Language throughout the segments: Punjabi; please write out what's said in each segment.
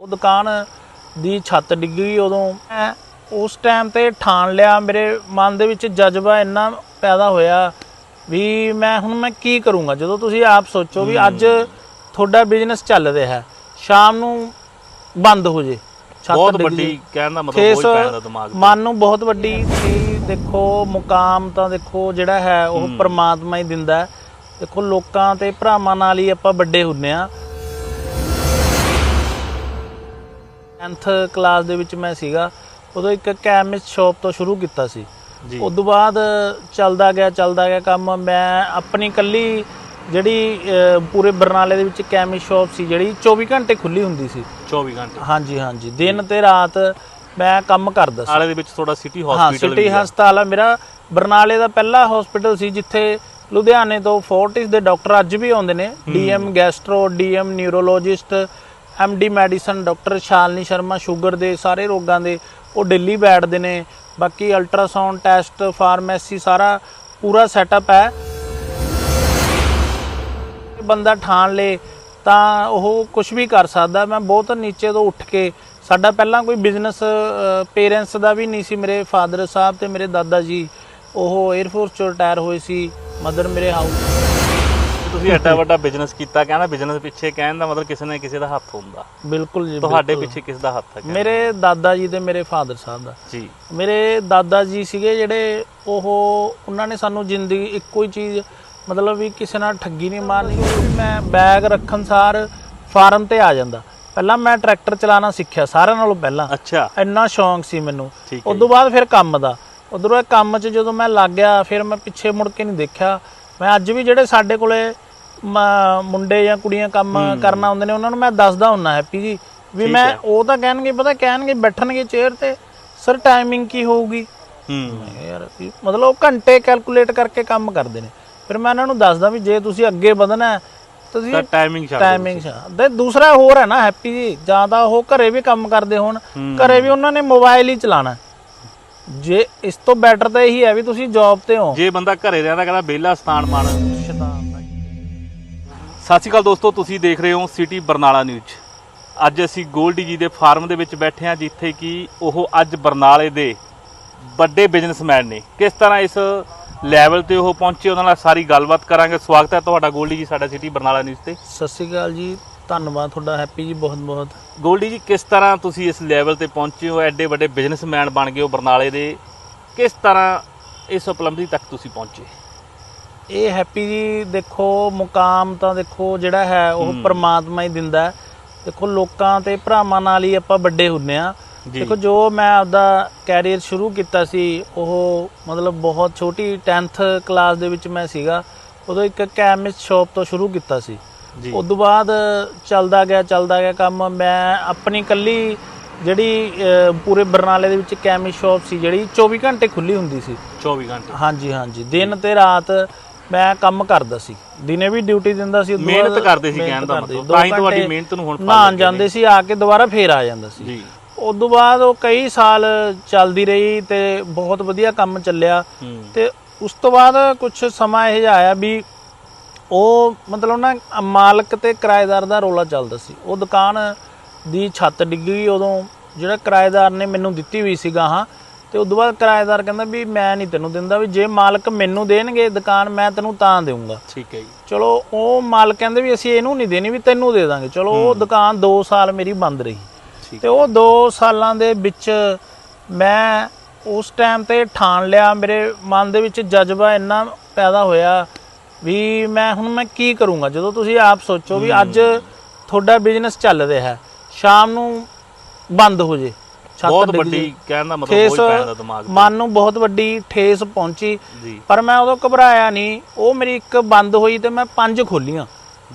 ਉਹ ਦੁਕਾਨ ਦੀ ਛੱਤ ਡਿੱਗੀ ਉਦੋਂ। ਮੈਂ ਉਸ ਟਾਈਮ ਤੇ ਠਾਣ ਲਿਆ ਮੇਰੇ ਮਨ ਦੇ ਵਿੱਚ ਜਜ਼ਬਾ ਇੰਨਾ ਪੈਦਾ ਹੋਇਆ ਵੀ ਮੈਂ ਹੁਣ ਮੈਂ ਕੀ ਕਰੂੰਗਾ? ਜਦੋਂ ਤੁਸੀਂ ਆਪ ਸੋਚੋ ਵੀ ਅੱਜ ਤੁਹਾਡਾ ਬਿਜ਼ਨਸ ਚੱਲ ਰਿਹਾ ਹੈ ਸ਼ਾਮ ਨੂੰ ਬੰਦ ਹੋ ਜੇ। ਬਹੁਤ ਵੱਡੀ। ਕਹਿਣ ਦਾ ਮਤਲਬ ਬਹੁਤ ਪੈਂਦਾ ਦਿਮਾਗ। ਮਨ ਨੂੰ ਬਹੁਤ ਵੱਡੀ ਸੀ। ਦੇਖੋ ਮੁਕਾਮ ਤਾਂ ਦੇਖੋ ਜਿਹੜਾ ਹੈ ਉਹ ਪ੍ਰਮਾਤਮਾ ਹੀ ਦਿੰਦਾ। ਦੇਖੋ ਲੋਕਾਂ ਤੇ ਭਰਾਵਾਂ ਨਾਲ ਹੀ ਆਪਾਂ ਵੱਡੇ ਹੁੰਨੇ ਆ 10th ਕਲਾਸ ਦੇ ਵਿੱਚ ਮੈਂ ਸੀਗਾ ਉਦੋਂ ਇੱਕ ਕੈਮਿਸਟ ਸ਼ਾਪ ਤੋਂ ਸ਼ੁਰੂ ਕੀਤਾ ਸੀ। ਜੀ। ਉਸ ਤੋਂ ਬਾਅਦ ਚੱਲਦਾ ਗਿਆ ਚੱਲਦਾ ਗਿਆ ਕੰਮ। ਮੈਂ ਆਪਣੀ ਕੱਲੀ ਜਿਹੜੀ ਅਹ, ਪੂਰੇ ਬਰਨਾਲੇ ਦੇ ਵਿੱਚ ਕੈਮਿਸਟ ਸ਼ਾਪ ਸੀ ਜਿਹੜੀ 24 ਘੰਟੇ ਖੁੱਲੀ ਹੁੰਦੀ ਸੀ। 24 ਘੰਟੇ। ਹਾਂਜੀ ਹਾਂਜੀ। ਦਿਨ ਤੇ ਰਾਤ ਮੈਂ ਕੰਮ ਕਰਦਾ ਸੀ। ਆਲੇ ਦੇ ਵਿੱਚ ਤੁਹਾਡਾ ਸਿਟੀ ਹਾਂ ਹਸਪੀਟਲ ਸਿਟੀ ਹਸਪਤਾਲ ਆ। ਮੇਰਾ ਬਰਨਾਲੇ ਦਾ ਪਹਿਲਾ ਹਸਪੀਟਲ ਸੀ ਜਿੱਥੇ ਲੁਧਿਆਣੇ ਤੋਂ ਫੋਰਟਿਸ ਦੇ ਡਾਕਟਰ ਅੱਜ ਵੀ ਆਉਂਦੇ ਨੇ। DM gastro DM neurologist MD medicine doctor Shalini Sharma sugar ਦੇ ਸਾਰੇ ਰੋਗਾਂ ਦੇ, ਉਹ ਦਿੱਲੀ ਬੈਠਦੇ ਨੇ। ਬਾਕੀ ਅਲਟਰਾਸਾਊਂਡ ਟੈਸਟ ਫਾਰਮੇਸੀ ਸਾਰਾ ਪੂਰਾ ਸੈਟਅਪ ਹੈ। ਬੰਦਾ ਠਾਣ ਲੇ, ਤਾਂ ਉਹ ਕੁਝ ਵੀ ਕਰ ਸਕਦਾ। ਮੈਂ ਬਹੁਤ ਨੀਚੇ ਤੋਂ ਉੱਠ ਕੇ, ਸਾਡਾ ਪਹਿਲਾਂ ਕੋਈ ਬਿਜ਼ਨਸ ਪੇਰੈਂਟਸ ਦਾ ਵੀ ਨਹੀਂ ਸੀ ਮੇਰੇ ਫਾਦਰ ਸਾਹਿਬ ਤੇ ਮੇਰੇ ਦਾਦਾ ਜੀ। ਉਹ 에ਅਰਫੋਰਸ ਚੋਂ ਰਿਟਾਇਰ ਹੋਏ ਸੀ ਮਦਰ ਮੇਰੇ ਹਾਊਸ ਤੁਸੀਂ ਐਡਾ ਵੱਡਾ ਬਿਜ਼ਨਸ ਕੀਤਾ ਕਹਿੰਦਾ ਬਿਜ਼ਨਸ ਪਿੱਛੇ ਕਹਿਣ ਦਾ ਮਤਲਬ ਕਿਸੇ ਨਾ ਕਿਸੇ ਦਾ ਹੱਥ ਹੁੰਦਾ। ਬਿਲਕੁਲ ਜੀ ਤੁਹਾਡੇ ਬਿਲਕੁਲ। ਪਿੱਛੇ ਕਿਸ ਦਾ ਹੱਥ ਹੈ ਮੇਰੇ ਦਾਦਾ ਜੀ ਤੇ ਮੇਰੇ ਫਾਦਰ ਸਾਹਿਬ ਦਾ। ਜੀ। ਮੇਰੇ ਦਾਦਾ ਜੀ ਸੀਗੇ ਜਿਹੜੇ ਉਹ ਉਹਨਾਂ ਨੇ ਸਾਨੂੰ ਜ਼ਿੰਦਗੀ ਇੱਕੋ ਹੀ ਚੀਜ਼ ਮਤਲਬ ਵੀ ਕਿਸੇ ਨਾਲ ਠੱਗੀ ਨਹੀਂ ਮਾਰਨੀ ਵੀ ਮੈਂ ਬੈਗ ਰੱਖਣ ਸਾਰ ਫਾਰਮ ਤੇ ਆ ਜਾਂਦਾ। ਪਹਿਲਾਂ ਮੈਂ ਟਰੈਕਟਰ ਚਲਾਉਣਾ ਸਿੱਖਿਆ ਸਾਰਿਆਂ ਨਾਲੋਂ ਪਹਿਲਾਂ। ਅੱਛਾ। ਇੰਨਾ ਸ਼ੌਂਕ ਸੀ ਮੈਨੂੰ। ਠੀਕ ਹੈ ਉਸ ਤੋਂ ਬਾਅਦ ਫਿਰ ਕੰਮ ਦਾ। ਉਧਰੋਂ ਇਹ ਕੰਮ 'ਚ ਜਦੋਂ ਮੈਂ ਲੱਗ ਗਿਆ ਫਿਰ ਮੈਂ ਪਿੱਛੇ ਮੁੜ ਕੇ ਨਹੀਂ ਦੇਖਿਆ। ਮੈਂ ਅੱਜ ਵੀ ਜਿਹੜੇ ਸਾਡੇ ਕੋਲੇ ਮੁੰਡੇ ਜਾਂ ਕੁੜੀਆਂ ਕੰਮ ਕਰਨ ਆਉਂਦੇ ਨੇ ਉਹਨਾਂ ਨੂੰ ਮੈਂ ਦੱਸਦਾ ਹੁੰਨਾ ਹੈਪੀ ਜੀ ਵੀ ਮੈਂ। ਉਹ ਤਾਂ ਕਹਿਣਗੇ ਪਤਾ ਕਹਿਣਗੇ ਬੈਠਣਗੇ ਚੇਅਰ ਤੇ ਸਰ ਟਾਈਮਿੰਗ ਕੀ ਹੋਊਗੀ? ਹੂੰ। ਯਾਰ ਮਤਲਬ ਉਹ ਘੰਟੇ ਕੈਲਕੂਲੇਟ ਕਰਕੇ ਕੰਮ ਕਰਦੇ ਨੇ। ਫਿਰ ਮੈਂ ਉਹਨਾਂ ਨੂੰ ਦੱਸਦਾ ਵੀ ਜੇ ਤੁਸੀਂ ਅੱਗੇ ਵਧਣਾ ਤੁਸੀਂ ਤਾਂ ਟਾਈਮਿੰਗ ਛੱਡ ਟਾਈਮਿੰਗ ਤੇ ਦੂਸਰਾ ਹੋਰ ਹੈ ਨਾ ਹੈਪੀ ਜੀ ਜਾਂ ਤਾਂ ਉਹ ਘਰੇ ਵੀ ਕੰਮ ਕਰਦੇ ਹੋਣ। ਘਰੇ ਵੀ ਉਹਨਾਂ ਨੇ ਮੋਬਾਈਲ ਹੀ ਚਲਾਣਾ। ਜੇ ਇਸ ਤੋਂ ਬੈਟਰ ਤਾਂ ਇਹੀ ਹੈ ਵੀ ਤੁਸੀਂ ਜੌਬ ਤੇ ਹੋ। ਜੇ ਬੰਦਾ ਘਰੇ ਰਹਿੰਦਾ ਕਹਿੰਦਾ ਬੇਲਾ ਸਥਾਨ ਬਣ ਸਤਿ ਸ਼੍ਰੀ ਅਕਾਲ ਦੋਸਤੋ ਤੁਸੀਂ ਦੇਖ ਰਹੇ ਹੋ ਸਿਟੀ ਬਰਨਾਲਾ ਨਿਊਜ਼ ਅੱਜ ਅਸੀਂ ਗੋਲਡੀ ਜੀ ਦੇ ਫਾਰਮ ਦੇ ਵਿੱਚ ਬੈਠੇ ਹਾਂ ਜਿੱਥੇ ਕਿ ਉਹ ਅੱਜ ਬਰਨਾਲੇ ਦੇ ਵੱਡੇ ਬਿਜ਼ਨਸਮੈਨ ਨੇ। ਕਿਸ ਤਰ੍ਹਾਂ ਇਸ ਲੈਵਲ ਤੇ ਉਹ ਪਹੁੰਚੇ ਉਹਨਾਂ ਨਾਲ ਸਾਰੀ ਗੱਲਬਾਤ ਕਰਾਂਗੇ। ਸਵਾਗਤ ਹੈ ਤੁਹਾਡਾ ਗੋਲਡੀ ਜੀ ਸਾਡਾ ਸਿਟੀ ਬਰਨਾਲਾ ਨਿਊਜ਼ ਤੇ। ਸਤਿ ਸ਼੍ਰੀ ਅਕਾਲ ਜੀ ਧੰਨਵਾਦ ਤੁਹਾਡਾ ਹੈਪੀ ਜੀ ਬਹੁਤ ਬਹੁਤ। ਗੋਲਡੀ ਜੀ ਕਿਸ ਤਰ੍ਹਾਂ ਤੁਸੀਂ ਇਸ ਲੈਵਲ ਤੇ ਪਹੁੰਚੇ ਹੋ? ਐਡੇ ਵੱਡੇ ਬਿਜ਼ਨਸਮੈਨ ਬਣ ਗਏ ਹੋ ਬਰਨਾਲੇ ਦੇ। ਕਿਸ ਤਰ੍ਹਾਂ ਇਸ ਉਪਲਬਧੀ ਤੱਕ ਤੁਸੀਂ ਪਹੁੰਚੇ? ਇਹ ਹੈਪੀ ਜੀ ਦੇਖੋ ਮੁਕਾਮ ਤਾਂ ਦੇਖੋ ਜਿਹੜਾ ਹੈ ਉਹ ਪ੍ਰਮਾਤਮਾ ਹੀ ਦਿੰਦਾ ਦੇਖੋ ਲੋਕਾਂ ਤੇ ਭਰਾਵਾਂ ਨਾਲ ਹੀ ਆਪਾਂ ਵੱਡੇ ਹੁੰਨੇ ਆ। ਦੇਖੋ ਜੋ ਮੈਂ ਆਪਦਾ ਕੈਰੀਅਰ ਸ਼ੁਰੂ ਕੀਤਾ ਸੀ ਉਹ ਮਤਲਬ ਬਹੁਤ ਛੋਟੀ 10th ਕਲਾਸ ਦੇ ਵਿੱਚ ਮੈਂ ਸੀਗਾ। ਉਦੋਂ ਇੱਕ ਕੈਮਿਸਟ ਸ਼ਾਪ ਤੋਂ ਸ਼ੁਰੂ ਕੀਤਾ ਸੀ। ਉਸ ਤੋਂ ਬਾਅਦ ਚੱਲਦਾ ਗਿਆ ਚੱਲਦਾ ਗਿਆ ਕੰਮ। ਮੈਂ ਆਪਣੀ ਕੱਲੀ ਜਿਹੜੀ ਪੂਰੇ ਬਰਨਾਲੇ ਦੇ ਵਿੱਚ ਕੈਮਿਸਟ ਸ਼ਾਪ ਸੀ ਜਿਹੜੀ 24 ਘੰਟੇ ਖੁੱਲੀ ਹੁੰਦੀ ਸੀ। 24 ਘੰਟੇ। ਹਾਂਜੀ ਹਾਂਜੀ। ਦਿਨ ਤੇ ਰਾਤ ਮੈਂ ਕੰਮ ਕਰਦਾ ਸੀ। ਦਿਨੇ ਵੀ ਡਿਊਟੀ ਦਿੰਦਾ ਸੀ ਮਿਹਨਤ ਕਰਦੇ ਸੀ ਕਹਿਣ ਦਾ। ਮਤਲਬ। ਤਾਂ ਹੀ ਤੁਹਾਡੀ ਮਿਹਨਤ ਨੂੰ ਹੁਣ ਫਲ ਨੇ। ਜਾਂਦੇ ਸੀ ਆ ਕੇ ਦੁਬਾਰਾ ਫੇਰ ਆ ਜਾਂਦਾ ਸੀ। ਜੀ। ਉਸ ਤੋਂ ਬਾਅਦ ਉਹ ਕਈ ਸਾਲ ਚੱਲਦੀ ਰਹੀ ਤੇ ਬਹੁਤ ਵਧੀਆ ਕੰਮ ਚੱਲਿਆ। ਤੇ ਉਸ ਤੋਂ ਬਾਅਦ ਕੁਝ ਸਮਾਂ ਇਹ ਜਿਹਾ ਆਇਆ ਵੀ ਉਹ ਮਤਲਬ ਨਾ ਮਾਲਕ ਤੇ ਕਿਰਾਏਦਾਰ ਦਾ ਰੋਲਾ ਚੱਲਦਾ ਸੀ। ਉਹ ਦੁਕਾਨ ਦੀ ਛੱਤ ਡਿੱਗੀ ਉਦੋਂ ਜਿਹੜਾ ਕਿਰਾਏਦਾਰ ਨੇ ਮੈਨੂੰ ਦਿੱਤੀ ਹੋਈ ਸੀ ਗਾਹਾਂ ਤੇ ਤੋਂ ਬਾਅਦ ਕਿਰਾਏਦਾਰ ਕਹਿੰਦਾ ਵੀ ਮੈਂ ਨਹੀਂ ਤੈਨੂੰ ਦਿੰਦਾ ਵੀ ਜੇ ਮਾਲਕ ਮੈਨੂੰ ਦੇਣਗੇ ਦੁਕਾਨ ਮੈਂ ਤੈਨੂੰ ਤਾਂ ਦੇਵਾਂਗਾ ਠੀਕ ਹੈ ਜੀ। ਚਲੋ ਉਹ ਮਾਲਕ ਕਹਿੰਦੇ ਵੀ ਅਸੀਂ ਇਹਨੂੰ ਨਹੀਂ ਦੇਣੀ ਵੀ ਤੈਨੂੰ ਦੇ ਦਾਂਗੇ। ਚਲੋ ਉਹ ਦੁਕਾਨ 2 ਸਾਲ ਮੇਰੀ ਬੰਦ ਰਹੀ। ਤੇ ਉਹ 2 ਸਾਲਾਂ ਦੇ ਵਿੱਚ ਮੈਂ ਉਸ ਟਾਈਮ ਤੇ ਠਾਣ ਲਿਆ। ਮੇਰੇ ਮਨ ਦੇ ਵਿੱਚ ਜਜ਼ਬਾ ਇੰਨਾ ਪੈਦਾ ਹੋਇਆ ਵੀ ਮੈਂ ਹੁਣ ਮੈਂ ਕੀ ਕਰੂੰਗਾ? ਜਦੋਂ ਤੁਸੀਂ ਆਪ ਸੋਚੋ ਵੀ ਅੱਜ ਤੁਹਾਡਾ ਬਿਜ਼ਨਸ ਚੱਲ ਰਿਹਾ ਹੈ ਸ਼ਾਮ ਨੂੰ ਬੰਦ ਹੋ ਜੇ। ਛੱਤ ਬਹੁਤ ਡਿੱਗ ਵੱਡੀ। ਕਹਿਣ ਦਾ ਮਤਲਬ ਠੇਸ ਬਹੁਤ ਪੈਂਦਾ ਦਿਮਾਗ ਤੇ। ਮਨ ਨੂੰ ਬਹੁਤ ਵੱਡੀ ਠੇਸ ਪਹੁੰਚੀ। ਜੀ। ਪਰ ਮੈਂ ਉਦੋਂ ਘਬਰਾਇਆ ਨਹੀਂ। ਉਹ ਮੇਰੀ ਇੱਕ ਬੰਦ ਹੋਈ ਤੇ ਮੈਂ ਪੰਜ ਖੋਲੀਆਂ।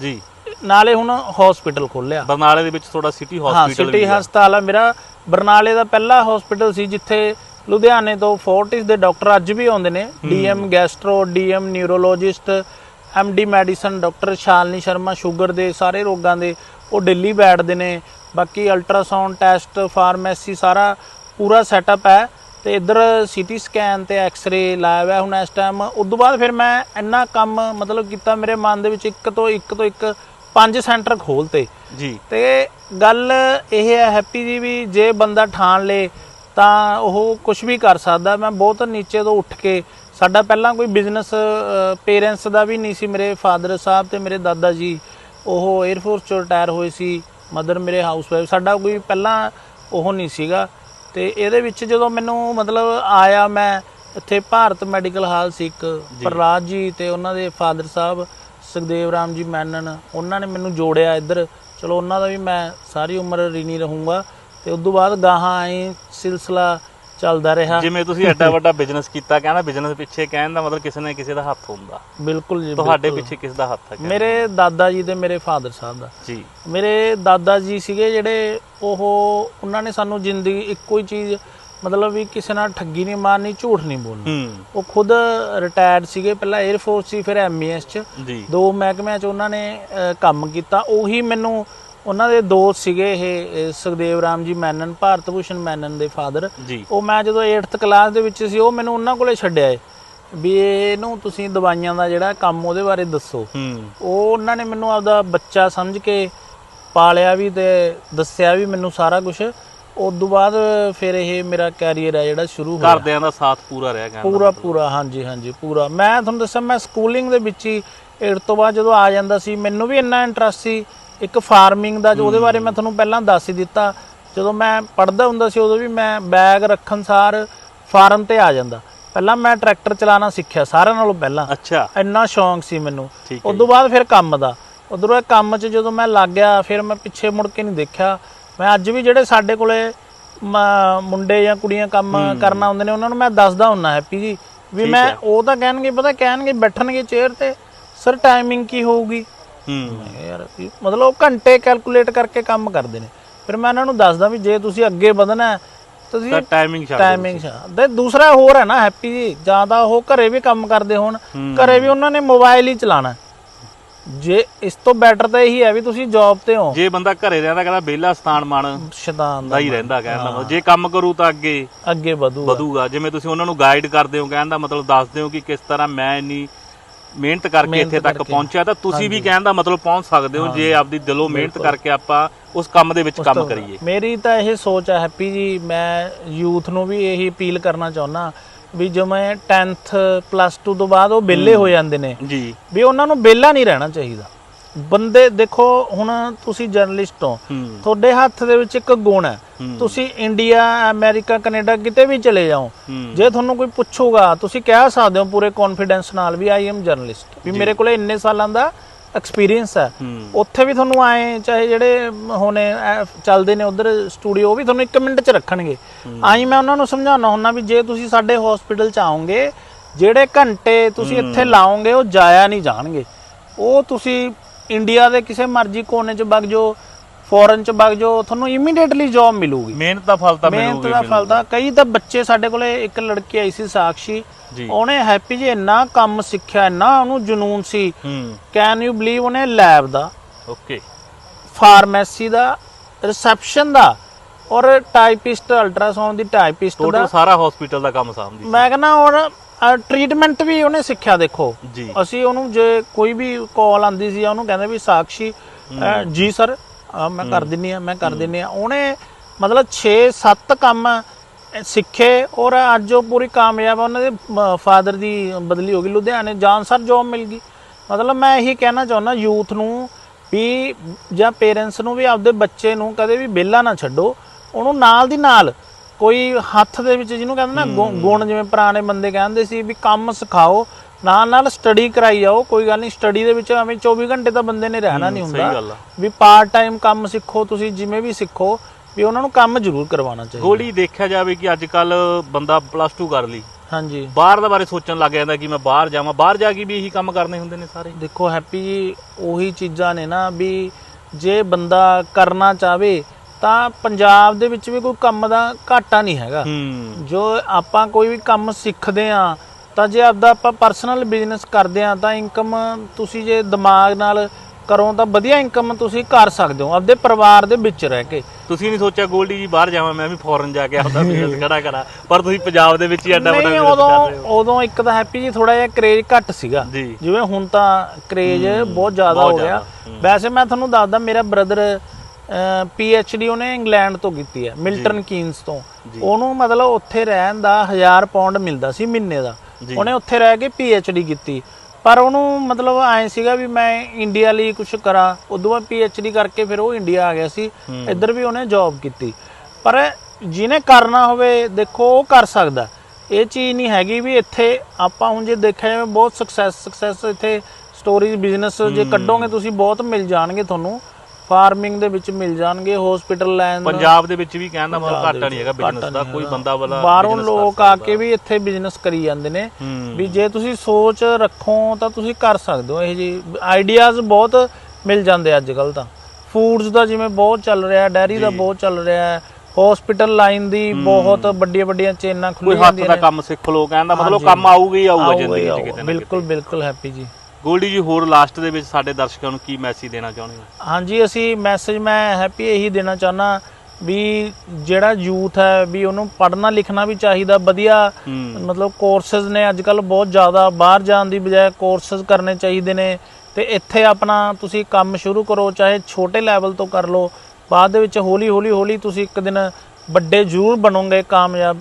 ਜੀ। ਨਾਲੇ ਹੁਣ ਹਸਪੀਟਲ ਖੋਲਿਆ। ਬਰਨਾਲੇ ਦੇ ਵਿੱਚ ਤੁਹਾਡਾ ਸਿਟੀ ਹਾਂ ਹਸਪੀਟਲ ਸਿਟੀ ਹਸਪਤਾਲ ਆ। ਮੇਰਾ ਬਰਨਾਲੇ ਦਾ ਪਹਿਲਾ ਹਸਪੀਟਲ ਸੀ ਜਿੱਥੇ ਲੁਧਿਆਣੇ ਤੋਂ ਫੋਰਟਿਸ ਦੇ ਡਾਕਟਰ ਅੱਜ ਵੀ ਆਉਂਦੇ ਨੇ। DM gastro DM neurologist MD medicine doctor Shalini Sharma sugar ਦੇ ਸਾਰੇ ਰੋਗਾਂ ਦੇ ਉਹ ਦਿੱਲੀ ਬੈਠਦੇ ਨੇ। ਬਾਕੀ ਅਲਟਰਾਸਾਊਂਡ ਟੈਸਟ ਫਾਰਮੇਸੀ ਸਾਰਾ ਪੂਰਾ ਸੈਟਅਪ ਹੈ ਤੇ ਇੱਧਰ ਸੀਟੀ ਸਕੈਨ ਤੇ ਐਕਸ-ਰੇ ਲਾਇਆ ਹੋਇਆ ਹੁਣ ਇਸ ਟਾਈਮ ਉਸ ਤੋਂ ਬਾਅਦ ਫਿਰ ਮੈਂ ਇੰਨਾ ਕੰਮ ਮਤਲਬ ਕੀਤਾ ਮੇਰੇ ਮਨ ਦੇ ਵਿੱਚ ਇੱਕ ਤੋਂ ਇੱਕ ਤੋਂ ਇੱਕ ਪੰਜ ਸੈਂਟਰ ਖੋਲਤੇ ਜੀ। ਤੇ ਗੱਲ ਇਹ ਹੈ ਹੈਪੀ ਜੀ ਵੀ ਜੇ ਬੰਦਾ ਠਾਣ ਲੇ ਤਾਂ ਉਹ ਕੁਝ ਵੀ ਕਰ ਸਕਦਾ। ਮੈਂ ਬਹੁਤ ਨੀਚੇ ਤੋਂ ਉੱਠ ਕੇ ਸਾਡਾ ਪਹਿਲਾਂ ਕੋਈ ਬਿਜ਼ਨਸ ਪੇਰੈਂਟਸ ਦਾ ਵੀ ਨਹੀਂ ਸੀ ਮੇਰੇ ਫਾਦਰ ਸਾਹਿਬ ਤੇ ਮੇਰੇ ਦਾਦਾ ਜੀ। ਉਹ 에ਅਰ ਫੋਰਸ ਚੋਂ ਰਿਟਾਇਰ ਹੋਏ ਸੀ। ਮਦਰ ਮੇਰੇ ਹਾਊਸ ਵਾਈਫ ਸਾਡਾ ਕੋਈ ਪਹਿਲਾਂ ਉਹ ਨਹੀਂ ਸੀਗਾ। ਤੇ ਇਹਦੇ ਵਿੱਚ ਜਦੋਂ ਮੈਨੂੰ ਮਤਲਬ ਆਇਆ ਮੈਂ ਇੱਥੇ ਭਾਰਤ ਮੈਡੀਕਲ ਹਾਲ ਸੀ ਇੱਕ ਪ੍ਰਰਾਜ ਜੀ ਤੇ ਉਹਨਾਂ ਦੇ ਫਾਦਰ ਸਾਹਿਬ ਸੁਖਦੇਵ ਰਾਮ ਜੀ ਮੈਨਨ ਉਹਨਾਂ ਨੇ ਮੈਨੂੰ ਜੋੜਿਆ ਇੱਧਰ। ਚਲੋ ਉਹਨਾਂ ਦਾ ਵੀ ਮੈਂ ਸਾਰੀ ਉਮਰ ਰੀਣੀ ਰਹੂੰਗਾ। ਤੇ ਉਸ ਤੋਂ ਬਾਅਦ ਗਾਹਾਂ ਆਈ ਸਿਲਸਿਲਾ ਚੱਲਦਾ ਰਿਹਾ। ਜਿਵੇਂ ਤੁਸੀਂ ਐਡਾ ਵੱਡਾ ਬਿਜ਼ਨਸ ਕੀਤਾ ਕਹਿੰਦਾ ਬਿਜ਼ਨਸ ਪਿੱਛੇ ਕਹਿਣ ਦਾ ਮਤਲਬ ਕਿਸੇ ਨਾ ਕਿਸੇ ਦਾ ਹੱਥ ਹੁੰਦਾ। ਬਿਲਕੁਲ ਜੀ ਤੁਹਾਡੇ। ਪਿੱਛੇ ਕਿਸ ਦਾ ਹੱਥ ਹੈ? ਮੇਰੇ ਦਾਦਾ ਜੀ ਤੇ ਮੇਰੇ ਫਾਦਰ ਸਾਹਿਬ ਦਾ। ਜੀ। ਮੇਰੇ ਦਾਦਾ ਜੀ ਸੀਗੇ ਜਿਹੜੇ ਉਹ ਉਹਨਾਂ ਨੇ ਸਾਨੂੰ ਜ਼ਿੰਦਗੀ ਇੱਕੋ ਹੀ ਚੀਜ਼ ਮਤਲਬ ਵੀ ਕਿਸੇ ਨਾਲ ਠੱਗੀ ਨਹੀਂ ਮਾਰਨੀ ਝੂਠ ਨਹੀਂ ਬੋਲਣਾ। ਉਹ ਖੁਦ ਰਿਟਾਇਰਡ ਸੀਗੇ ਪਹਿਲਾਂ 에ਅਰ ਫੋਰਸ ਸੀ ਫਿਰ ਐਮਈਐਸ ਚ। ਜੀ। ਦੋ ਮਹਿਕਮਿਆਂ 'ਚ ਉਹਨਾਂ ਨੇ ਕੰਮ ਕੀਤਾ। ਉਹੀ ਮੈਨੂੰ ਉਹਨਾਂ ਦੇ ਦੋਸਤ ਸੀਗੇ ਇਹ ਸੁਖਦੇਵ ਰਾਮ ਜੀ ਮੈਨਨ ਭਾਰਤ ਭੂਸ਼ਣ ਮੈਨਨ ਦੇ ਫਾਦਰ। ਉਹ ਮੈਂ ਜਦੋਂ 8th ਕਲਾਸ ਦੇ ਵਿੱਚ ਸੀ ਉਹ ਮੈਨੂੰ ਉਹਨਾਂ ਕੋਲੇ ਛੱਡਿਆ ਏ ਵੀ ਇਹਨੂੰ ਤੁਸੀਂ ਦਵਾਈਆਂ ਦਾ ਜਿਹੜਾ ਕੰਮ ਉਹਦੇ ਬਾਰੇ ਦੱਸੋ। ਉਹ ਉਹਨਾਂ ਨੇ ਮੈਨੂੰ ਆਪਦਾ ਬੱਚਾ ਸਮਝ ਕੇ ਪਾਲਿਆ ਵੀ ਤੇ ਦੱਸਿਆ ਵੀ ਮੈਨੂੰ ਸਾਰਾ ਕੁਝ ਉਸ ਤੋਂ ਬਾਅਦ ਫਿਰ ਇਹ ਮੇਰਾ ਕੈਰੀਅਰ ਹੈ ਜਿਹੜਾ ਸ਼ੁਰੂ ਹੋਇਆ। ਘਰਦਿਆਂ ਦਾ ਸਾਥ ਪੂਰਾ ਰਿਹਾ ਕਹਿੰਦਾ ਪੂਰਾ ਪੂਰਾ ਹਾਂਜੀ ਹਾਂਜੀ ਪੂਰਾ। ਮੈਂ ਤੁਹਾਨੂੰ ਦੱਸਾਂ ਮੈਂ ਸਕੂਲਿੰਗ ਦੇ ਵਿੱਚ ਹੀ 8 ਤੋਂ ਬਾਅਦ ਜਦੋਂ ਆ ਜਾਂਦਾ ਸੀ ਮੈਨੂੰ ਵੀ ਇੰਨਾ ਇੰਟਰਸਟ ਸੀ ਇੱਕ ਫਾਰਮਿੰਗ ਦਾ ਜੋ ਉਹਦੇ ਬਾਰੇ ਮੈਂ ਤੁਹਾਨੂੰ ਪਹਿਲਾਂ ਦੱਸ ਹੀ ਦਿੱਤਾ ਜਦੋਂ ਮੈਂ ਪੜ੍ਹਦਾ ਹੁੰਦਾ ਸੀ ਉਦੋਂ ਵੀ ਮੈਂ ਬੈਗ ਰੱਖਣ ਸਾਰ ਫਾਰਮ ਤੇ ਆ ਜਾਂਦਾ। ਪਹਿਲਾਂ ਮੈਂ ਟਰੈਕਟਰ ਚਲਾਉਣਾ ਸਿੱਖਿਆ ਸਾਰਿਆਂ ਨਾਲੋਂ ਪਹਿਲਾਂ। ਅੱਛਾ। ਇੰਨਾ ਸ਼ੌਂਕ ਸੀ ਮੈਨੂੰ। ਉਸ ਤੋਂ ਬਾਅਦ ਫਿਰ ਕੰਮ ਦਾ। ਉਧਰੋਂ ਇਹ ਕੰਮ 'ਚ ਜਦੋਂ ਮੈਂ ਲੱਗ ਗਿਆ ਫਿਰ ਮੈਂ ਪਿੱਛੇ ਮੁੜ ਕੇ ਨਹੀਂ ਦੇਖਿਆ। ਮੈਂ ਅੱਜ ਵੀ ਜਿਹੜੇ ਸਾਡੇ ਕੋਲੇ ਮੁੰਡੇ ਜਾਂ ਕੁੜੀਆਂ ਕੰਮ ਕਰਨ ਆਉਂਦੇ ਨੇ ਉਹਨਾਂ ਨੂੰ ਮੈਂ ਦੱਸਦਾ ਹੁੰਨਾ ਹੈਪੀ ਜੀ ਵੀ ਮੈਂ ਉਹ ਤਾਂ ਕਹਿਣਗੇ ਪਤਾ ਕਹਿਣਗੇ ਬੈਠਣਗੇ ਚੇਅਰ ਤੇ ਸਰ ਟਾਈਮਿੰਗ ਕੀ ਹੋਊਗੀ? ਹੂੰ। ਯਾਰ ਵੀ ਮਤਲਬ ਉਹ ਘੰਟੇ ਕੈਲਕੂਲੇਟ ਕਰਕੇ ਕੰਮ ਕਰਦੇ ਨੇ। ਫਿਰ ਮੈਂ ਇਹਨਾਂ ਨੂੰ ਦੱਸਦਾ ਵੀ ਜੇ ਤੁਸੀਂ ਅੱਗੇ ਵਧਣਾ ਹੈ, ਤੁਸੀਂ ਟਾਈਮਿੰਗ ਛੱਡ ਟਾਈਮਿੰਗ ਤੇ ਦੂਸਰਾ ਹੋਰ ਹੈ ਨਾ ਹੈਪੀ ਜੀ। ਜਾਂ ਤਾਂ ਉਹ ਘਰੇ ਵੀ ਕੰਮ ਕਰਦੇ ਹੋਣ। ਹੂੰ। ਘਰੇ ਵੀ ਉਹਨਾਂ ਨੇ ਮੋਬਾਈਲ ਹੀ ਚਲਾਣਾ। ਜੇ ਇਸ ਤੋਂ ਬੈਟਰ ਤਾਂ ਇਹੀ ਹੈ ਵੀ ਤੁਸੀਂ ਜੌਬ ਤੇ ਹੋ। ਜੇ ਬੰਦਾ ਘਰੇ ਰਹਿੰਦਾ ਕਹਿੰਦਾ ਬੇਲਾ ਸਥਾਨ ਮਨ ਸ਼ੈਤਾਨ ਦਾ ਦਾ ਹੀ ਰਹਿੰਦਾ ਕਹਿੰਦਾ ਮਤਲਬ। ਜੇ ਕੰਮ ਕਰੂ ਤਾਂ ਅੱਗੇ ਅੱਗੇ ਵਧੂ ਵਧੂਗਾ। ਜਿਵੇਂ ਤੁਸੀਂ ਉਹਨਾਂ ਨੂੰ ਗਾਈਡ ਕਰਦੇ ਹੋ ਕਹਿੰਦਾ ਮਤਲਬ ਦੱਸਦੇ ਹੋ ਕਿ ਕਿਸ ਤਰ੍ਹਾਂ ਮੈਂ ਇੰਨੀ ਮਿਹਨਤ ਕਰਕੇ ਮਿਹਨਤ ਇੱਥੇ ਤੱਕ ਕਰਕੇ। ਪਹੁੰਚਿਆ ਤਾਂ ਤੁਸੀਂ ਵੀ ਕਹਿਣ ਦਾ ਮਤਲਬ ਪਹੁੰਚ ਸਕਦੇ ਹੋ ਜੇ ਆਪਦੀ ਦਿਲੋਂ ਮਿਹਨਤ ਕਰਕੇ ਆਪਾਂ ਉਸ ਕੰਮ ਦੇ ਵਿੱਚ ਕੰਮ ਕਰੀਏ। ਮੇਰੀ ਤਾਂ ਇਹ ਸੋਚ ਹੈ ਹੈਪੀ ਜੀ ਮੈਂ ਯੂਥ ਨੂੰ ਵੀ ਇਹੀ ਅਪੀਲ ਕਰਨਾ ਚਾਹੁੰਦਾ ਵੀ ਜਿਵੇਂ 10th ਪਲੱਸ 2 ਤੋਂ ਬਾਅਦ ਉਹ ਵਿਹਲੇ ਹੋ ਜਾਂਦੇ ਨੇ ਜੀ। ਵੀ ਉਹਨਾਂ ਨੂੰ ਵਿਹਲਾ ਨਹੀਂ ਰਹਿਣਾ ਚਾਹੀਦਾ। ਬੰਦੇ ਦੇਖੋ ਹੁਣ ਤੁਸੀਂ ਜਰਨਲਿਸਟ ਹੋ ਤੁਹਾਡੇ ਹੱਥ ਦੇ ਵਿੱਚ ਇੱਕ ਗੁਣ ਹੈ। ਤੁਸੀਂ ਇੰਡੀਆ ਅਮਰੀਕਾ ਕੈਨੇਡਾ ਕਿਤੇ ਵੀ ਚਲੇ ਜਾਓ ਜੇ ਤੁਹਾਨੂੰ ਕੋਈ ਪੁੱਛੂਗਾ ਤੁਸੀਂ ਕਹਿ ਸਕਦੇ ਹੋ ਪੂਰੇ ਕੌਨਫੀਡੈਂਸ ਨਾਲ ਵੀ ਆਈ ਐਮ ਜਰਨਲਿਸਟ ਵੀ ਮੇਰੇ ਕੋਲੇ ਇੰਨੇ ਸਾਲਾਂ ਦਾ ਐਕਸਪੀਰੀਅੰਸ ਹੈ। ਉੱਥੇ ਵੀ ਤੁਹਾਨੂੰ ਆਏ ਚਾਹੇ ਜਿਹੜੇ ਹੋਣੇ ਚੱਲਦੇ ਨੇ ਉਧਰ ਸਟੂਡੀਓ ਉਹ ਵੀ ਤੁਹਾਨੂੰ 1 ਮਿੰਟ ਚ ਰੱਖਣਗੇ। ਆਈ ਮੈਂ ਉਹਨਾਂ ਨੂੰ ਸਮਝਾਉਣਾ ਹੁੰਦਾ ਵੀ ਜੇ ਤੁਸੀਂ ਸਾਡੇ ਹਸਪੀਟਲ ਚ ਆਓਗੇ ਜਿਹੜੇ ਘੰਟੇ ਤੁਸੀਂ ਇੱਥੇ ਲਾਓਗੇ ਉਹ ਜਾਇਆ ਨਹੀਂ ਜਾਣਗੇ। ਉਹ ਤੁਸੀਂ ਇੰਡੀਆ ਦੇ ਕਿਸੇ ਮਰਜ਼ੀ ਕੋਨੇ ਚ ਵਗ ਜਾਓ ਫੋਰਨ ਚ ਵਗ ਜਾਓ ਤੁਹਾਨੂੰ ਇਮੀਡੀਏਟਲੀ ਜੌਬ ਮਿਲੂਗੀ। ਮਿਹਨਤ ਦਾ ਫਲ ਤਾਂ ਮਿਹਨਤ ਮਿਲੂਗਾ ਦਾ ਫਲ ਤਾਂ ਕਈ ਤਾਂ ਬੱਚੇ ਸਾਡੇ ਕੋਲੇ ਇੱਕ ਲੜਕੀ ਆਈ ਸੀ ਜੀ। ਉਹਨੇ ਹੈਪੀ ਜੀ ਇੰਨਾ ਕੰਮ ਸਿੱਖਿਆ ਇੰਨਾ ਉਹਨੂੰ ਜਨੂਨ ਸੀ। ਕੈਨ ਯੂ ਬਲੀਵ ਉਹਨੇ ਲੈਬ ਦਾ ਓਕੇ। ਫਾਰਮੇਸੀ ਦਾ ਰਿਸੈਪਸ਼ਨ ਦਾ ਔਰ ਟਾਈਪਿਸਟ ਅਲਟਰਾਸਾਊਂਡ ਦੀ ਟਾਈਪਿਸਟ ਟੋਟਲ ਦਾ ਸਾਰਾ ਹਸਪੀਟਲ ਦਾ ਕੰਮ ਸਾਂਭਦੀ ਮੈਂ ਕਹਿੰਦਾ ਔਰ ਟ੍ਰੀਟਮੈਂਟ ਵੀ ਉਹਨੇ ਸਿੱਖਿਆ ਦੇਖੋ। ਜੀ। ਅਸੀਂ ਉਹਨੂੰ ਜੇ ਕੋਈ ਵੀ ਕਾਲ ਆਂਦੀ ਸੀ ਉਹਨੂੰ ਕਹਿੰਦੇ ਵੀ ਸਾਕਸ਼ੀ ਜੀ ਸਰ ਮੈਂ ਕਰ ਦਿੰਨੀ ਆ ਮੈਂ ਕਰ ਦਿੰਨੀ ਆ। ਉਹਨੇ ਮਤਲਬ 6-7 ਕੰਮ ਸਿੱਖੇ ਔਰ ਅੱਜ ਉਹ ਪੂਰੀ ਕਾਮਯਾਬ ਆ। ਉਹਨਾਂ ਦੇ ਫਾਦਰ ਦੀ ਬਦਲੀ ਹੋ ਗਈ ਲੁਧਿਆਣੇ। ਜਾਨਸਰ ਜੌਬ ਮਿਲ ਗਈ। ਮਤਲਬ ਮੈਂ ਇਹੀ ਕਹਿਣਾ ਚਾਹੁੰਦਾ ਯੂਥ ਨੂੰ ਵੀ ਜਾਂ ਪੇਰੈਂਟਸ ਨੂੰ ਵੀ ਆਪਦੇ ਬੱਚੇ ਨੂੰ ਕਦੇ ਵੀ ਵਿਹਲਾ ਨਾ ਛੱਡੋ। ਉਹਨੂੰ ਨਾਲ ਦੀ ਨਾਲ ਕੋਈ ਹੱਥ ਦੇ ਵਿੱਚ ਜਿਹਨੂੰ ਕਹਿੰਦੇ ਨਾ ਗੁ- ਗੁਣ ਜਿਵੇਂ ਪੁਰਾਣੇ ਬੰਦੇ ਕਹਿੰਦੇ ਸੀ ਵੀ ਕੰਮ ਸਿਖਾਓ ਨਾਲ ਨਾਲ ਸਟੱਡੀ ਕਰਾਈ ਜਾਓ ਕੋਈ ਗੱਲ ਨਹੀਂ ਸਟੱਡੀ ਦੇ ਵਿੱਚ ਐਵੇਂ 24 ਘੰਟੇ ਤਾਂ ਬੰਦੇ ਨੇ ਰਹਿਣਾ ਨਹੀਂ ਸਹੀ ਹੁੰਦਾ। ਆ। ਵੀ ਪਾਰਟ ਟਾਈਮ ਕੰਮ ਸਿੱਖੋ ਤੁਸੀਂ ਜਿਵੇਂ ਵੀ ਸਿੱਖੋ ਵੀ ਉਹਨਾਂ ਨੂੰ ਕੰਮ ਜ਼ਰੂਰ ਕਰਵਾਉਣਾ ਚਾਹੀਦਾ। ਗੋਲੀ ਦੇਖਿਆ ਜਾਵੇ ਕਿ ਅੱਜ ਕੱਲ ਬੰਦਾ ਪਲੱਸ 2 ਕਰ ਲਈ। ਹਾਂਜੀ। ਬਾਹਰ ਦਾ ਬਾਰੇ ਸੋਚਣ ਲੱਗ ਜਾਂਦਾ ਕਿ ਮੈਂ ਬਾਹਰ ਜਾਵਾਂ। ਬਾਹਰ ਜਾ ਕੇ ਵੀ ਇਹੀ ਕੰਮ ਕਰਨੇ ਹੁੰਦੇ ਨੇ ਸਾਰੇ। ਦੇਖੋ ਹੈਪੀ ਜੀ ਉਹੀ ਚੀਜ਼ਾਂ ਨੇ ਨਾ ਵੀ ਜੇ ਬੰਦਾ ਕਰਨਾ ਚਾਵੇ ਤਾਂ ਪੰਜਾਬ ਦੇ ਵਿੱਚ ਵੀ ਕੋਈ ਕੰਮ ਦਾ ਘਾਟਾ ਨਹੀਂ ਹੈਗਾ। ਜੋ ਆਪਾਂ ਕੋਈ ਵੀ ਕੰਮ ਸਿੱਖਦੇ ਆ ਤਾਂ ਜੇ ਆਪਦਾ ਆਪਾਂ ਪਰਸਨਲ ਬਿਜ਼ਨਸ ਕਰਦੇ ਆ ਤਾਂ ਇਨਕਮ ਤੁਸੀਂ ਜੇ ਦਿਮਾਗ ਨਾਲ ਕਰੋ ਤਾਂ ਵਧੀਆ ਇਨਕਮ ਤੁਸੀਂ ਕਰ ਸਕਦੇ ਹੋ ਆਪਦੇ ਪਰਿਵਾਰ ਦੇ ਵਿੱਚ ਰਹਿ ਕੇ। ਤੁਸੀਂ ਨਹੀਂ ਸੋਚਿਆ ਗੋਲਡੀ ਜੀ ਬਾਹਰ ਜਾਵਾਂ ਮੈਂ ਵੀ ਫੋਰਨ ਜਾ ਕੇ ਆਪਦਾ ਬਿਜ਼ਨਸ ਖੜਾ ਕਰਾਂ ਪਰ ਤੁਸੀਂ ਪੰਜਾਬ ਦੇ ਵਿੱਚ ਹੀ ਐਡਾ ਵੱਡਾ ਬਿਜ਼ਨਸ ਕਰ ਰਹੇ ਹੋ। ਉਦੋਂ ਇੱਕ ਤਾਂ ਹੈਪੀ ਜੀ ਥੋੜਾ ਜਿਹਾ ਕਰੇਜ ਘੱਟ ਸੀਗਾ। ਜਿਵੇਂ ਹੁਣ ਤਾਂ ਕਰੇਜ ਬਹੁਤ ਜ਼ਿਆਦਾ ਹੋ ਗਿਆ। ਵੈਸੇ ਮੈਂ ਤੁਹਾਨੂੰ ਦੱਸਦਾ ਮੇਰਾ ਬ੍ਰਦਰ ਡੀ ਉਹਨੇ ਇੰਗਲੈਂਡ ਤੋਂ ਕੀਤੀ ਹੈ ਮਿਲਟਨ ਕੀਨਸ ਤੋਂ। ਉਹਨੂੰ ਮਤਲਬ ਉੱਥੇ ਰਹਿਣ ਦਾ 1000 ਪਾਉਂਡ ਮਿਲਦਾ ਸੀ ਮਹੀਨੇ ਦਾ। ਉਹਨੇ ਉੱਥੇ ਰਹਿ ਕੇ ਡੀ ਕੀਤੀ। ਪਰ ਉਹਨੂੰ ਮਤਲਬ ਐ ਸੀਗਾ ਵੀ ਮੈਂ ਇੰਡੀਆ ਲਈ ਕੁਝ ਕਰਾਂ ਉਦੋਂ ਬਾਅਦ ਡੀ ਕਰਕੇ ਫਿਰ ਉਹ ਇੰਡੀਆ ਆ ਗਿਆ ਸੀ। ਇੱਧਰ ਵੀ ਉਹਨੇ ਜੌਬ ਕੀਤੀ। ਪਰ ਜਿਹਨੇ ਕਰਨਾ ਹੋਵੇ ਦੇਖੋ ਉਹ ਕਰ ਸਕਦਾ। ਇਹ ਚੀਜ਼ ਨਹੀਂ ਹੈਗੀ ਵੀ ਇੱਥੇ ਆਪਾਂ ਹੁਣ ਜੇ ਦੇਖਿਆ ਜਾਵੇ ਬਹੁਤ ਸਕਸੈਸ ਸਕਸੈਸ ਇੱਥੇ ਸਟੋਰੀਜ਼ ਬਿਜ਼ਨਸ ਜੇ ਕੱਢੋਗੇ ਤੁਸੀਂ ਬਹੁਤ ਮਿਲ ਜਾਣਗੇ ਤੁਹਾਨੂੰ। ਫਾਰਮਿੰਗ ਦੇ ਵਿੱਚ ਮਿਲ ਜਾਣਗੇ ਹਸਪੀਟਲ ਲਾਈਨ ਪੰਜਾਬ ਦੇ ਵਿੱਚ ਵੀ ਕਹਿਣ ਦਾ ਮਤਲਬ ਘਾਟਾ ਦੇ ਨਹੀਂ ਹੈਗਾ ਬਿਜ਼ਨਸ ਦਾ ਕੋਈ। ਬੰਦਾ ਵਾਲਾ ਬਾਹਰੋਂ ਲੋਕ ਆ। ਕੇ ਵੀ ਇੱਥੇ ਬਿਜ਼ਨਸ ਕਰੀ ਜਾਂਦੇ ਨੇ ਵੀ ਜੇ ਤੁਸੀਂ ਸੋਚ ਰੱਖੋ ਤਾਂ ਤੁਸੀਂ ਕਰ ਸਕਦੇ ਹੋ ਇਹ ਜੀ ਆਈਡੀਆਜ਼ ਬਹੁਤ ਮਿਲ ਜਾਂਦੇ ਅੱਜ ਕੱਲ ਤਾਂ ਫੂਡਸ ਦਾ ਜਿਵੇਂ ਬਹੁਤ ਚੱਲ ਰਿਹਾ ਡੈਰੀ ਦਾ। ਬਹੁਤ ਚੱਲ ਰਿਹਾ ਹੈ ਹਸਪੀਟਲ ਲਾਈਨ ਦੀ ਬਹੁਤ ਵੱਡੀਆਂ ਵੱਡੀਆਂ ਚੇਨਾਂ ਕੋਈ ਖੁੱਲੀਆਂ ਹੱਥ ਜਾਂਦੀਆਂ ਦਾ ਨੇ ਕੰਮ ਸਿੱਖ ਲੋ ਕਹਿਣ ਦਾ ਮਤਲਬ। ਕੰਮ ਆਊਗਾ ਹੀ ਆਊਗਾ ਜ਼ਿੰਦਗੀ 'ਚ। ਕਿਤੇ ਨਾ ਬਿਲਕੁਲ ਬਿਲਕੁਲ ਹੈਪੀ ਜੀ ਗੋਲਡੀ ਜੀ ਹੋਰ ਲਾਸਟ ਦੇ ਵਿੱਚ ਸਾਡੇ ਦਰਸ਼ਕਾਂ ਨੂੰ ਕੀ ਮੈਸੇਜ ਦੇਣਾ ਚਾਹੁੰਦੇ ਹੋ? ਹਾਂਜੀ ਅਸੀਂ ਮੈਸੇਜ ਮੈਂ ਹੈਪੀ ਇਹੀ ਦੇਣਾ ਚਾਹਨਾ ਵੀ ਜਿਹੜਾ ਯੂਥ ਹੈ ਵੀ ਉਹਨੂੰ ਪੜ੍ਹਨਾ ਲਿਖਣਾ ਵੀ ਚਾਹੀਦਾ ਵਧੀਆ ਮਤਲਬ ਕੋਰਸਸ ਨੇ ਅੱਜ ਕੱਲ ਬਹੁਤ ਜ਼ਿਆਦਾ ਬਾਹਰ ਜਾਣ ਦੀ ਬਜਾਏ ਕੋਰਸਸ ਕਰਨੇ ਚਾਹੀਦੇ ਨੇ। ਤੇ ਇੱਥੇ ਆਪਣਾ ਤੁਸੀਂ ਕੰਮ ਸ਼ੁਰੂ ਕਰੋ ਚਾਹੇ ਛੋਟੇ ਲੈਵਲ ਤੋਂ ਕਰ ਲਓ ਬਾਅਦ ਦੇ ਵਿੱਚ ਹੌਲੀ ਹੌਲੀ ਹੌਲੀ ਤੁਸੀਂ ਇੱਕ ਦਿਨ ਵੱਡੇ ਜ਼ਰੂਰ ਬਣੋਗੇ ਕਾਮਯਾਬ।